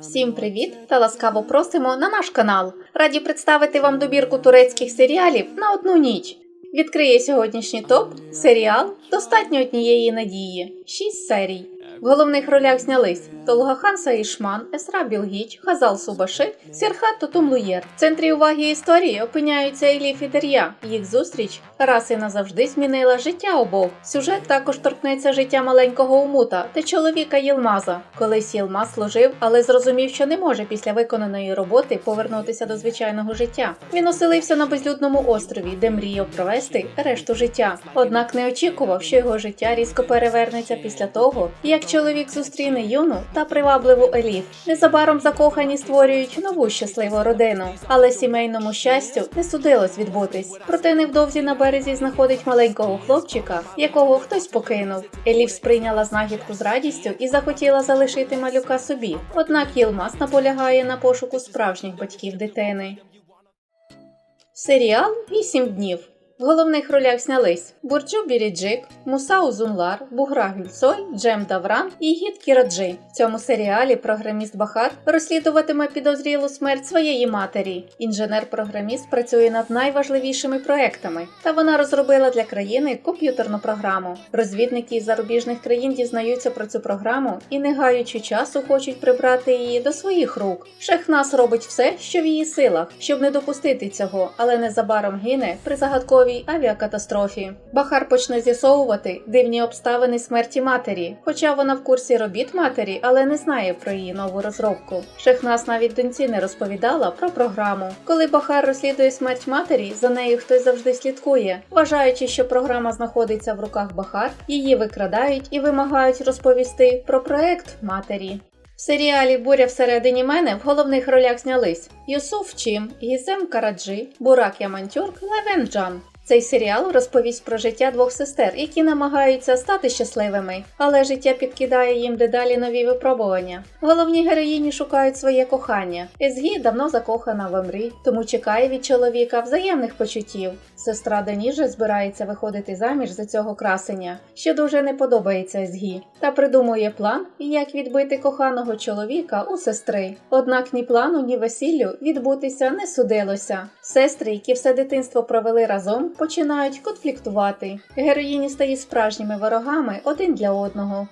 Всім привіт та ласкаво просимо на наш канал. Раді представити вам добірку турецьких серіалів на одну ніч. Відкриє сьогоднішній топ серіал Достатньо однієї надії. 6 серій. В головних ролях знялись Толгахан Саїшман, Есра Білгіч, Хазал Субаши, Сірхат Тутумлуєр. В центрі уваги історії опиняються і Дер'я. Їх зустріч раз і назавжди змінила життя обох. Сюжет також торкнеться життя маленького Умута та чоловіка Єлмаза. Колись Єлмаз служив, але зрозумів, що не може після виконаної роботи повернутися до звичайного життя. Він оселився на безлюдному острові, де мріяв провести решту життя. Однак не очікував, що його життя різко перевернеться після того, як чоловік зустріне юну та привабливу Еліф. Незабаром закохані створюють нову щасливу родину, але сімейному щастю не судилось відбутись. Проте невдовзі на березі знаходить маленького хлопчика, якого хтось покинув. Еліф сприйняла знахідку з радістю і захотіла залишити малюка собі. Однак Єлмаз наполягає на пошуку справжніх батьків дитини. Серіал «8 днів. В головних ролях знялись Бурджу Біріджик, Муса Узунлар, Бугра Гюльсой, Джем Давран і Гід Кіраджи. В цьому серіалі програміст Бахар розслідуватиме підозрілу смерть своєї матері. Інженер-програміст працює над найважливішими проектами, та вона розробила для країни комп'ютерну програму. Розвідники із зарубіжних країн дізнаються про цю програму і, не гаючи часу, хочуть прибрати її до своїх рук. Шехнас робить все, що в її силах, щоб не допустити цього, але незабаром гине при загадковій авіакатастрофі. Бахар почне з'ясовувати дивні обставини смерті матері, хоча вона в курсі робіт матері, але не знає про її нову розробку. Шехнас навіть доньці не розповідала про програму. Коли Бахар розслідує смерть матері, за нею хтось завжди слідкує, вважаючи, що програма знаходиться в руках Бахар, її викрадають і вимагають розповісти про проект матері. В серіалі Буря всередині мене в головних ролях знялись Юсуф Чим, Гізем Караджи, Бурак Ямантюрк, Левен Джан. Цей серіал розповість про життя двох сестер, які намагаються стати щасливими, але життя підкидає їм дедалі нові випробування. Головні героїні шукають своє кохання. Езгі давно закохана в Емрі, тому чекає від чоловіка взаємних почуттів. Сестра Деніже збирається виходити заміж за цього красення, що дуже не подобається Езгі, та придумує план, як відбити коханого чоловіка у сестри. Однак ні плану, ні весіллю відбутися не судилося. Сестри, які все дитинство провели разом, починають конфліктувати. Героїні стають справжніми ворогами один для одного.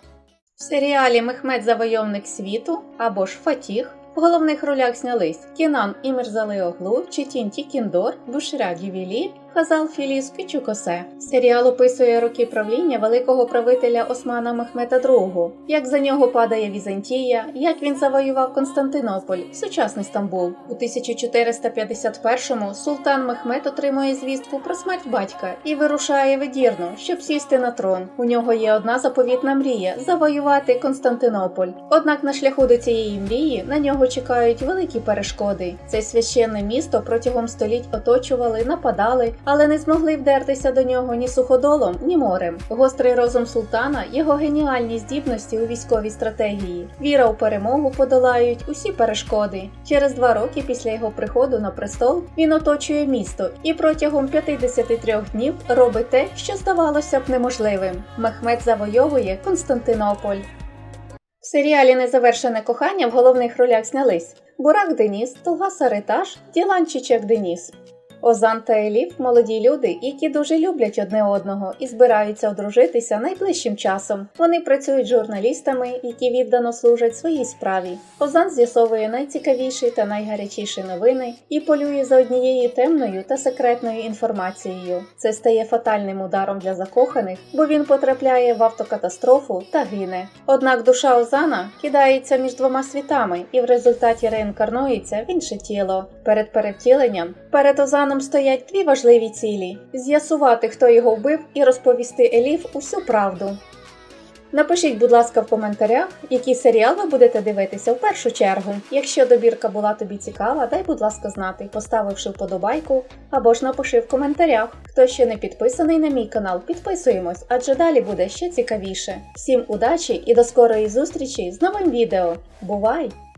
В серіалі Мехмед Завойовник світу або ж Фатіх в головних ролях знялись Кінан Імерзали Оглу, Читін Тікіндор, Бушра Дювілі, Хазал Філіс Кючукосе. Серіал описує роки правління великого правителя Османа Мехмета II, як за нього падає Візантія, як він завоював Константинополь, сучасний Стамбул. У 1451-му султан Мехмед отримує звістку про смерть батька і вирушає в щоб сісти на трон. У нього є одна заповітна мрія завоювати Константинополь. Однак на шляху до цієї мрії на нього чекають великі перешкоди. Це священне місто протягом століть оточували, нападали, але не змогли вдертися до нього ні суходолом, ні морем. Гострий розум султана, його геніальні здібності у військовій стратегії, віра у перемогу подолають усі перешкоди. Через два роки після його приходу на престол він оточує місто і протягом 53 днів робить те, що здавалося б неможливим. Мехмед завойовує Константинополь. В серіалі Незавершене кохання в головних ролях знялись Бурак Деніс, Толга Сариташ, Ділан Чичек Деніс. Озан та Еліф молоді люди, які дуже люблять одне одного і збираються одружитися найближчим часом. Вони працюють журналістами, які віддано служать своїй справі. Озан з'ясовує найцікавіші та найгарячіші новини і полює за однією темною та секретною інформацією. Це стає фатальним ударом для закоханих, бо він потрапляє в автокатастрофу та гине. Однак душа Озана кидається між двома світами і в результаті реінкарнується в інше тіло. Перед перевтіленням перед Озаном стоять дві важливі цілі: з'ясувати, хто його вбив, і розповісти Еліф усю правду. Напишіть, будь ласка, в коментарях, який серіал ви будете дивитися в першу чергу. Якщо добірка була тобі цікава, дай, будь ласка, знати, поставивши вподобайку або ж напиши в коментарях. Хто ще не підписаний на мій канал, підписуємось, адже далі буде ще цікавіше. Всім удачі і до скорої зустрічі з новим відео. Бувай!